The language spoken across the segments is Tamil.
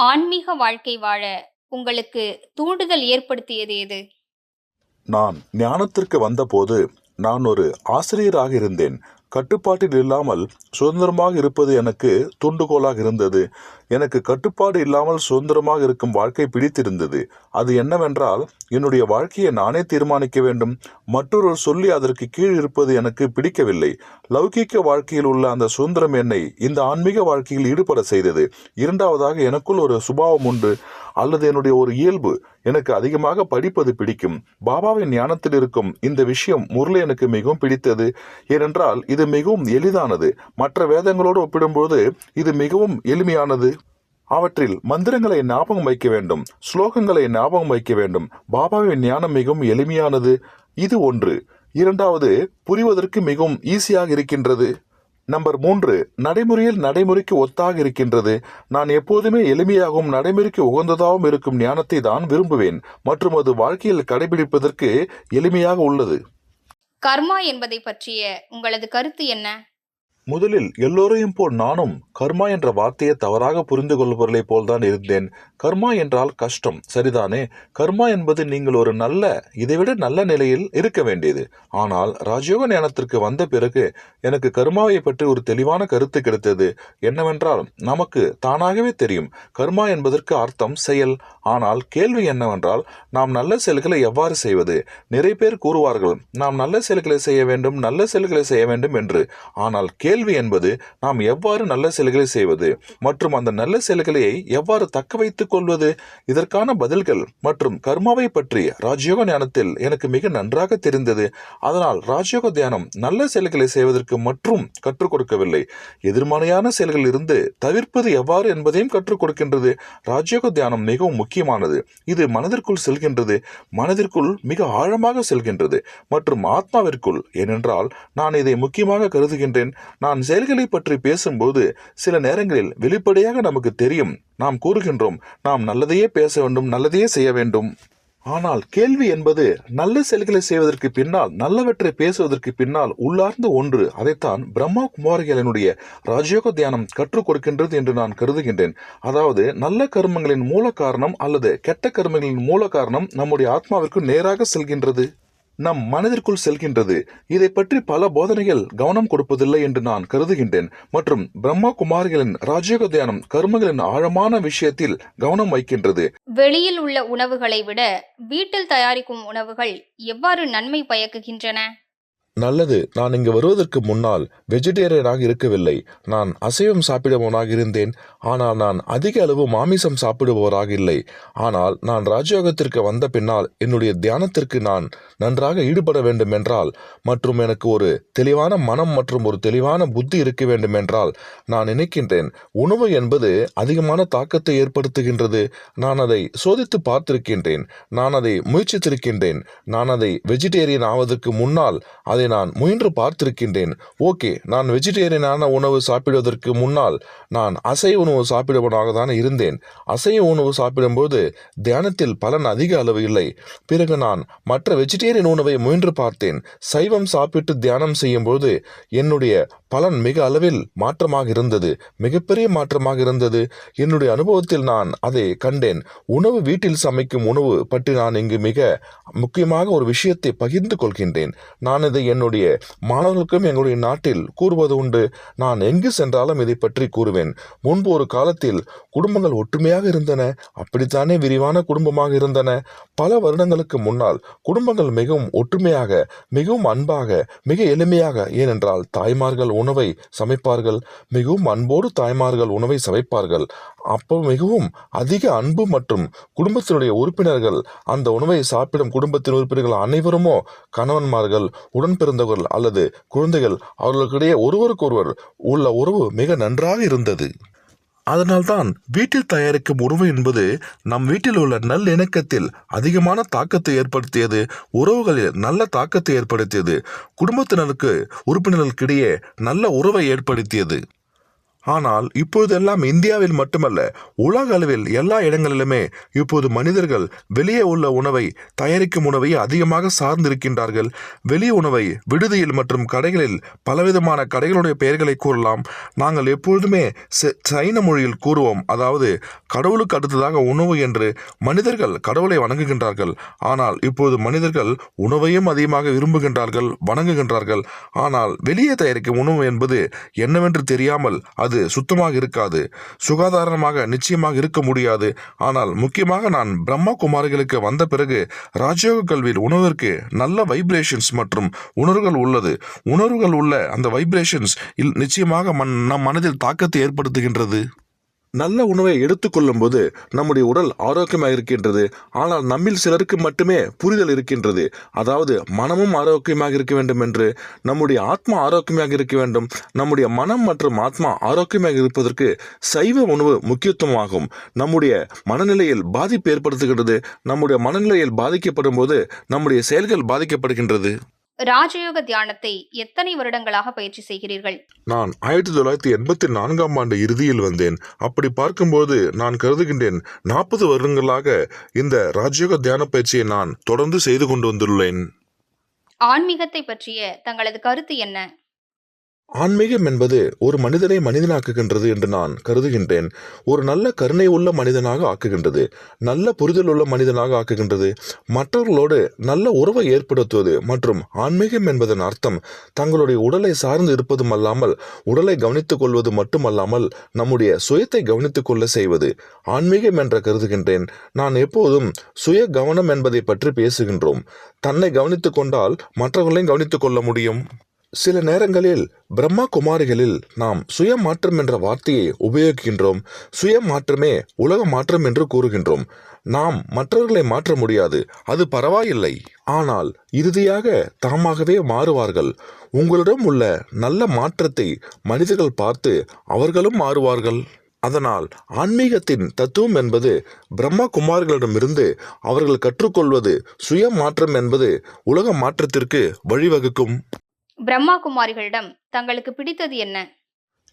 ஆன்மீக வாழ்க்கை வாழ உங்களுக்கு தூண்டுதல் ஏற்படுத்தியது எது? நான் ஞானத்திற்கு வந்தபோது நான் ஒரு ஆசிரியராக இருந்தேன். கட்டுப்பாட்டில் இல்லாமல் சுதந்திரமாக இருப்பது எனக்கு தூண்டுகோலாக இருந்தது. எனக்கு கட்டுப்பாடு இல்லாமல் சுதந்திரமாக இருக்கும் வாழ்க்கை பிடித்திருந்தது. அது என்னவென்றால் என்னுடைய வாழ்க்கையை நானே தீர்மானிக்க வேண்டும். மற்றொருவர் சொல்லி அதற்கு கீழ் இருப்பது எனக்கு பிடிக்கவில்லை. லௌகீக வாழ்க்கையில் உள்ள அந்த சுதந்திரம் என்னை இந்த ஆன்மீக வாழ்க்கையில் ஈடுபட செய்தது. இரண்டாவதாக எனக்குள் ஒரு சுபாவம் உண்டு. அல்லது என்னுடைய ஒரு இயல்பு. எனக்கு அதிகமாக படிப்பது பிடிக்கும். பாபாவின் ஞானத்தில் இருக்கும் இந்த விஷயம் முரளி எனக்கு மிகவும் பிடித்தது. ஏனென்றால் இது மிகவும் எளிதானது. மற்ற வேதங்களோடு ஒப்பிடும்போது இது மிகவும் எளிமையானது. அவற்றில் மந்திரங்களை ஞாபகம் வைக்க வேண்டும். ஸ்லோகங்களை ஞாபகம் வைக்க வேண்டும். பாபாவின் ஞானம் மிகவும் எளிமையானது. இது ஒன்று. இரண்டாவது புரிவதற்கு மிகவும் ஈஸியாக இருக்கின்றது. நம்பர் மூன்று நடைமுறையில் நடைமுறைக்கு ஒத்தாக இருக்கின்றது. நான் எப்போதுமே எளிமையாகவும் நடைமுறைக்கு உகந்ததாகவும் இருக்கும் ஞானத்தை தான் விரும்புவேன். மற்றும் அது வாழ்க்கையில் கடைபிடிப்பதற்கு எளிமையாக உள்ளது. கர்மா என்பதை பற்றிய உங்களது கருத்து என்ன? முதலில் எல்லோரையும் போல் நானும் கர்மா என்ற வார்த்தையை தவறாக புரிந்து கொள்பவர்களைப் போல்தான் இருந்தேன். கர்மா என்றால் கஷ்டம். சரிதானே? கர்மா என்பது நீங்கள் ஒரு நல்ல இதைவிட நல்ல நிலையில் இருக்க வேண்டியது. ஆனால் ராஜயோக ஞானத்திற்கு வந்த பிறகு எனக்கு கர்மாவை பற்றி ஒரு தெளிவான கருத்து கிடைத்தது. என்னவென்றால் நமக்கு தானாகவே தெரியும். கர்மா என்பதற்கு அர்த்தம் செயல். ஆனால் கேள்வி என்னவென்றால் நாம் நல்ல செயல்களை எவ்வாறு செய்வது? நிறைய பேர் கூறுவார்கள் நாம் நல்ல செயல்களை செய்ய வேண்டும் நல்ல செயல்களை செய்ய வேண்டும் என்று. ஆனால் கேள்வி என்பது நாம் எவ்வாறு நல்ல செயல்களை செய்வது மற்றும் அந்த நல்ல செயல்களை எவ்வாறு தக்க வைத்துக் கொள்வது? இதற்கான பதில்கள் மற்றும் கர்மாவை பற்றி ராஜயோக ஞானத்தில் எனக்கு மிக நன்றாக தெரிந்தது. அதனால் ராஜயோக தியானம் நல்ல செயல்களை செய்வதற்கு மற்றும் கற்றுக் கொடுக்கவில்லை. எதிர்மறையான செயல்களில் இருந்து தவிர்ப்பது எவ்வாறு என்பதையும் கற்றுக் கொடுக்கின்றது. ராஜயோக தியானம் மிகவும் முக்கியமானது. இது மனதிற்குள் செல்கின்றது. மனதிற்குள் மிக ஆழமாக செல்கின்றது. மற்றும் ஆத்மாவிற்குள். ஏனென்றால் நான் இதை முக்கியமாக கருதுகின்றேன். நான் செயல்களை பற்றி பேசும்போது சில நேரங்களில் வெளிப்படையாக நமக்கு தெரியும். நாம் கூறுகின்றோம் நாம் நல்லதையே பேச வேண்டும் நல்லதையே செய்ய வேண்டும். ஆனால் கேள்வி என்பது நல்ல செயல்களை செய்வதற்கு பின்னால் நல்லவற்றை பேசுவதற்கு பின்னால் உள்ளார்ந்த ஒன்று. அதைத்தான் பிரம்மா குமாரிகளினுடைய ராஜயோக தியானம் கற்றுக் கொடுக்கின்றது என்று நான் கருதுகின்றேன். அதாவது நல்ல கர்மங்களின் மூல காரணம் அல்லது கெட்ட கர்மங்களின் மூல காரணம் நம்முடைய ஆத்மாவிற்கு நேராக செல்கின்றது. நம் மனதிற்குள் செல்கின்றது. இதை பற்றி பல போதனைகள் கவனம் கொடுப்பதில்லை என்று நான் கருதுகின்றேன். மற்றும் பிரம்மா குமாரிகளின் ராஜயோக தியானம் கர்மங்களின் ஆழமான விஷயத்தில் கவனம் வைக்கின்றது. வெளியில் உள்ள உணவுகளை விட வீட்டில் தயாரிக்கும் உணவுகள் எவ்வாறு நன்மை பயக்குகின்றன? நல்லது நான் இங்கு வருவதற்கு முன்னால் வெஜிடேரியனாக இருக்கவில்லை. நான் அசைவம் சாப்பிடுபவனாக இருந்தேன். ஆனால் நான் அதிக அளவு மாமிசம் சாப்பிடுபவராக இல்லை. ஆனால் நான் ராஜயோகத்திற்கு வந்த பின்னால் என்னுடைய தியானத்திற்கு நான் நன்றாக ஈடுபட வேண்டும் என்றால் மற்றும் எனக்கு ஒரு தெளிவான மனம் மற்றும் ஒரு தெளிவான புத்தி இருக்க வேண்டும் என்றால் நான் நினைக்கின்றேன். உணவு என்பது அதிகமான தாக்கத்தை ஏற்படுத்துகின்றது. நான் அதை சோதித்து பார்த்திருக்கின்றேன். நான் அதை முயற்சித்திருக்கின்றேன். நான் அதை வெஜிடேரியன் ஆவதற்கு முன்னால் அதை நான் முயன்று பார்த்திருக்கின்றேன். ஓகே நான் வெஜிடேரியனான உணவு சாப்பிடுவதற்கு முன்னால் நான் அசைவ உணவு சாப்பிடுவனாக தான் இருந்தேன். அசைவ உணவு சாப்பிடும்போது தியானத்தில் பலன் அதிக அளவு இல்லை. பிறகு நான் மற்ற வெஜிடேரியன் உணவை முயன்று பார்த்தேன். சைவம் சாப்பிட்டு தியானம் செய்யும்போது என்னுடைய பலன் மிக அளவில் மாற்றமாக இருந்தது. மிகப்பெரிய மாற்றமாக இருந்தது. என்னுடைய அனுபவத்தில் நான் அதை கண்டேன். உணவு வீட்டில் சமைக்கும் உணவு பற்றி நான் இங்கு மிக முக்கியமாக ஒரு விஷயத்தை பகிர்ந்து கொள்கின்றேன். நான் இதை என்னுடைய மாணவர்களுக்கும் எங்களுடைய நாட்டில் கூறுவது உண்டு. நான் எங்கு சென்றாலும் இதை பற்றி கூறுவேன். முன்பு ஒரு காலத்தில் குடும்பங்கள் ஒற்றுமையாக இருந்தன. அப்படித்தானே விரிவான குடும்பமாக இருந்தன. பல வருடங்களுக்கு முன்னால் குடும்பங்கள் மிகவும் ஒற்றுமையாக மிகவும் அன்பாக மிக எளிமையாக ஏனென்றால் தாய்மார்கள் உணவை சமைப்பார்கள். மிகவும் அன்போடு தாய்மார்கள் உணவை சமைப்பார்கள். அப்போ மிகவும் அதிக அன்பு மற்றும் குடும்பத்தினுடைய உறுப்பினர்கள் அந்த உணவை சாப்பிடும் குடும்பத்தின் உறுப்பினர்கள் அனைவருமோ கணவன்மார்கள் உடன் பிறந்தவர்கள் அல்லது குழந்தைகள் அவர்களுக்கிடையே ஒருவருக்கொருவர் உள்ள உறவு மிக நன்றாக இருந்தது. அதனால்தான் வீட்டில் தயாரிக்கும் உணவு என்பது நம் வீட்டில் உள்ள நல்லிணக்கத்தில் அதிகமான தாக்கத்தை ஏற்படுத்தியது உறவுகளில் நல்ல தாக்கத்தை ஏற்படுத்தியது குடும்பத்தினருக்கு உறுப்பினர்களுக்கிடையே நல்ல உறவை ஏற்படுத்தியது. ஆனால் இப்போதெல்லாம் இந்தியாவில் மட்டுமல்ல உலக அளவில் எல்லா இடங்களிலுமே இப்போது மனிதர்கள் வெளியே உள்ள உணவை தயாரிக்கும் உணவை அதிகமாக சார்ந்திருக்கின்றார்கள். வெளி உணவை விடுதியில் மற்றும் கடைகளில் பலவிதமான கடைகளுடைய பெயர்களை கூறலாம். நாங்கள் எப்பொழுதுமே சைன மொழியில் கூறுவோம். அதாவது கடவுளுக்கு அடுத்ததாக உணவு என்று மனிதர்கள் கடவுளை வணங்குகின்றார்கள். ஆனால் இப்போது மனிதர்கள் உணவையும் அதிகமாக விரும்புகின்றார்கள் வணங்குகின்றார்கள். ஆனால் வெளியே தயாரிக்கும் உணவு என்பது என்னவென்று தெரியாமல் அது சுத்தமாக இருக்காது. சுகாதாரமாக நிச்சயமாக இருக்க முடியாது. ஆனால் முக்கியமாக நான் பிரம்மா குமாரிகளுக்கு வந்த பிறகு ராஜயோக கல்வியில் உணவிற்கு நல்ல வைப்ரேஷன்ஸ் மற்றும் உணர்வுகள் உள்ளது. உணர்வுகள் உள்ள அந்த வைப்ரேஷன்ஸ் நிச்சயமாக மன் நம் மனதில் தாக்கத்தை ஏற்படுத்துகின்றது. நல்ல உணவை எடுத்துக்கொள்ளும் போது நம்முடைய உடல் ஆரோக்கியமாக இருக்கின்றது. ஆனால் நம்மில் சிலருக்கு மட்டுமே புரிதல் இருக்கின்றது. அதாவது மனமும் ஆரோக்கியமாக இருக்க வேண்டும் என்று நம்முடைய ஆத்மா ஆரோக்கியமாக இருக்க வேண்டும். நம்முடைய மனம் மற்றும் ஆத்மா ஆரோக்கியமாக இருப்பதற்கு சைவ உணவு முக்கியத்துவமாகும். நம்முடைய மனநிலையில் பாதிப்பு ஏற்படுத்துகின்றது. நம்முடைய மனநிலையில் பாதிக்கப்படும் போது நம்முடைய செயல்கள் பாதிக்கப்படுகின்றது. ராஜயோக தியானத்தை எத்தனை வருடங்களாக பயிற்சி செய்கிறீர்கள்? நான் ஆயிரத்தி தொள்ளாயிரத்தி எண்பத்தி நான்காம் ஆண்டு இறுதியில் வந்தேன். அப்படி பார்க்கும்போது நான் கருதுகின்றேன். நாற்பது வருடங்களாக இந்த ராஜயோக தியான பயிற்சியை நான் தொடர்ந்து செய்து கொண்டு வந்துள்ளேன். ஆன்மீகத்தை பற்றிய தங்களது கருத்து என்ன? ஆன்மீகம் என்பது ஒரு மனிதனை மனிதனாக்குகின்றது என்று நான் கருதுகின்றேன். ஒரு நல்ல கருணை உள்ள மனிதனாக ஆக்குகின்றது நல்ல புரிதல் உள்ள மனிதனாக ஆக்குகின்றது மற்றவர்களோடு நல்ல உறவை ஏற்படுத்துவது மற்றும் ஆன்மீகம் என்பதன் அர்த்தம் தங்களுடைய உடலை சார்ந்து இருப்பதும் அல்லாமல் உடலை கவனித்துக் கொள்வது மட்டுமல்லாமல் நம்முடைய சுயத்தை கவனித்துக் கொள்ள செய்வது. ஆன்மீகம் என்ற கருதுகின்றேன். நான் எப்போதும் சுய கவனம் என்பதை பற்றி பேசுகின்றோம். தன்னை கவனித்துக் கொண்டால் மற்றவர்களையும் கவனித்துக் கொள்ள முடியும். சில நேரங்களில் பிரம்மா குமாரிகளில் நாம் சுய மாற்றம் என்ற வார்த்தையை உபயோகிக்கின்றோம். சுய மாற்றமே உலக மாற்றம் என்று கூறுகின்றோம். நாம் மற்றவர்களை மாற்ற முடியாது. அது பரவாயில்லை. ஆனால் இறுதியாக தாமாகவே மாறுவார்கள். உங்களிடம் உள்ள நல்ல மாற்றத்தை மனிதர்கள் பார்த்து அவர்களும் மாறுவார்கள். அதனால் ஆன்மீகத்தின் தத்துவம் என்பது பிரம்மா குமார்களிடமிருந்து அவர்கள் கற்றுக்கொள்வது சுய மாற்றம் என்பது உலக மாற்றத்திற்கு வழிவகுக்கும். பிரம்மா குமாரிகளிடம் தங்களுக்கு பிடித்தது என்ன?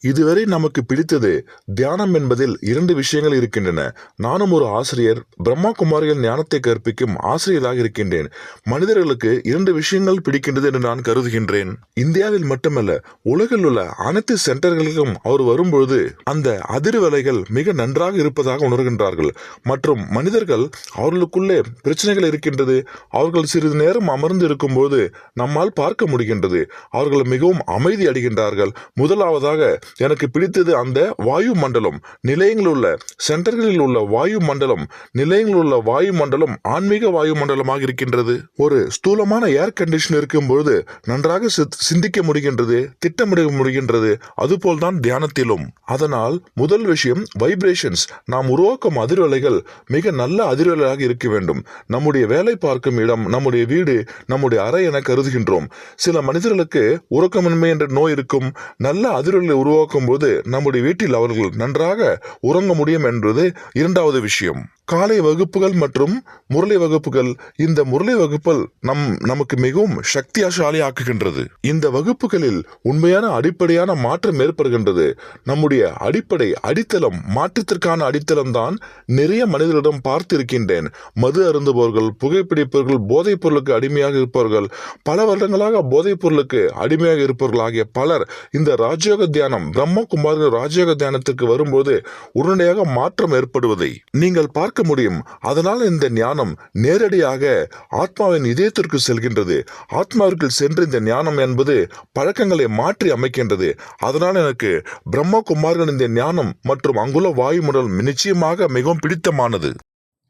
இதுவரை நமக்கு பிடித்தது தியானம் என்பதில் இரண்டு விஷயங்கள் இருக்கின்றன. நானும் ஒரு ஆசிரியர் பிரம்மா குமாரிகள் ஞானத்தை கற்பிக்கும் ஆசிரியராக இருக்கின்றேன். மனிதர்களுக்கு இரண்டு விஷயங்கள் பிடிக்கின்றது என்று நான் கருதுகின்றேன். இந்தியாவில் மட்டுமல்ல உலகில் உள்ள அனைத்து சென்டர்களுக்கும் அவர் வரும்பொழுது அந்த அதிர்வலைகள் மிக நன்றாக இருப்பதாக உணர்கின்றார்கள். மற்றும் மனிதர்கள் அவர்களுக்குள்ளே பிரச்சனைகள் இருக்கின்றது. அவர்கள் சிறிது நேரம் அமர்ந்து இருக்கும்போது நம்மால் பார்க்க முடிகின்றது. அவர்கள் மிகவும் அமைதி அடைகின்றார்கள். முதலாவதாக எனக்கு பிடித்தது அந்த வாயு மண்டலம் நிலையங்களில் உள்ள சென்டர்களில் உள்ள வாயு மண்டலம் நிலையங்களில் உள்ள வாயு மண்டலம் ஆன்மீக வாயு மண்டலமாக இருக்கின்றது. ஒரு ஸ்தூலமான ஏர் கண்டிஷன் இருக்கும் பொழுது நன்றாக சிந்திக்க முடிகின்றது திட்டமிட முடிகின்றது. அதுபோல்தான் தியானத்திலும். அதனால் முதல் விஷயம் வைப்ரேஷன்ஸ் நாம் உருவாக்கும் அதிர்வலைகள் மிக நல்ல அதிர்வலையாக இருக்க வேண்டும். நம்முடைய வேலை பார்க்கும் இடம் நம்முடைய வீடு நம்முடைய அறை என கருதுகின்றோம். சில மனிதர்களுக்கு உறக்கமின்மை என்ற நோய் இருக்கும். நல்ல அதிர்வலை உருவாக்க உருவாக்கும் போது நம்முடைய வீட்டில் அவர்கள் நன்றாக உறங்க முடியும் என்பது இரண்டாவது விஷயம். காலை வகுப்புகள் மற்றும் முரளி வகுப்புகள் இந்த முரளி வகுப்புகள் நம் நமக்கு மிகவும் சக்தியாசாலி ஆக்குகின்றது இந்த வகுப்புகளில் உண்மையான அடிப்படையான மாற்றம் ஏற்படுகின்றது. நம்முடைய அடிப்படை அடித்தளம் மாற்றத்திற்கான அடித்தளம் தான் நிறைய மனிதர்களிடம் பார்த்திருக்கின்றேன். மது அருந்துபவர்கள் புகைப்பிடிப்பவர்கள் போதைப் பொருளுக்கு அடிமையாக இருப்பவர்கள் பல வருடங்களாக போதைப் பொருளுக்கு அடிமையாக இருப்பவர்கள் ஆகிய பலர் இந்த ராஜயோக தியானம் பிரம்மகுமார்கள் ராஜயோக தியானத்திற்கு வரும்போது உடனடியாக மாற்றம் ஏற்படுவதை நீங்கள் பார்க்க முடியும். அதனால் இந்த ஞானம் நேரடியாக ஆத்மாவின் இதயத்திற்கு செல்கின்றது. ஆத்மாவிற்குள் சென்று இந்த ஞானம் என்பது பழக்கங்களை மாற்றி அமைக்கின்றது. அதனால் எனக்கு பிரம்மகுமார்கள் இந்த ஞானம் மற்றும் அங்குள்ள வாயுமுடல் நிச்சயமாக மிகவும் பிடித்தமானது.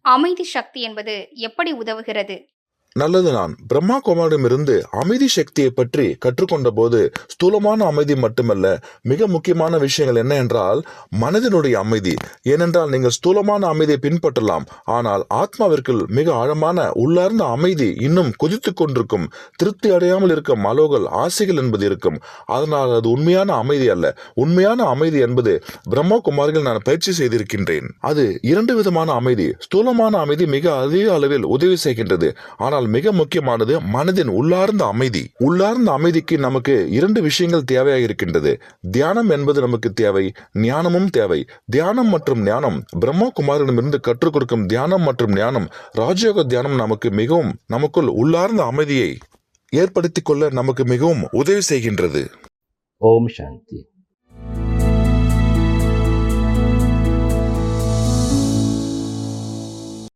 அமைதி சக்தி என்பது எப்படி உதவுகிறது? நல்லது நான். பிரம்மா குமாரிடமிருந்து அமைதி சக்தியை பற்றி கற்றுக்கொண்ட போது ஸ்தூலமான அமைதி மட்டுமல்ல மிக முக்கியமான விஷயங்கள் என்ன என்றால் மனதினுடைய அமைதி. ஏனென்றால் நீங்கள் ஸ்தூலமான அமைதியை பின்பற்றலாம் ஆனால் ஆத்மாவிற்குள் மிக ஆழமான உள்ளார்ந்த அமைதி இன்னும் கொதித்து கொண்டிருக்கும். திருப்தி அடையாமல் இருக்கும் அலோகள் ஆசைகள் என்பது இருக்கும். அதனால் அது உண்மையான அமைதி அல்ல. உண்மையான அமைதி என்பது பிரம்மா குமாரிகள் நான் பயிற்சி செய்திருக்கின்றேன். அது இரண்டு விதமான அமைதி. ஸ்தூலமான அமைதி மிக அதிக அளவில் உதவி செய்கின்றது. ஆனால் ஆனால் மிக முக்கியமானது மனதின் உள்ளார்ந்த அமைதி. உள்ளார்ந்த அமைதிக்கு நமக்கு இரண்டு விஷயங்கள் தேவையாக இருக்கின்றது தியானம் என்பது நமக்கு தேவை ஞானமும் தேவை. தியானம் மற்றும் ஞானம் பிரம்மகுமாரிடமிருந்து கற்றுக் கொடுக்கும் தியானம் மற்றும் ஞானம் ராஜயோக தியானம் நமக்கு மிகவும் நமக்குள் உள்ளார்ந்த அமைதியை ஏற்படுத்திக் கொள்ள நமக்கு மிகவும் உதவி செய்கின்றது. ஓம் சாந்தி.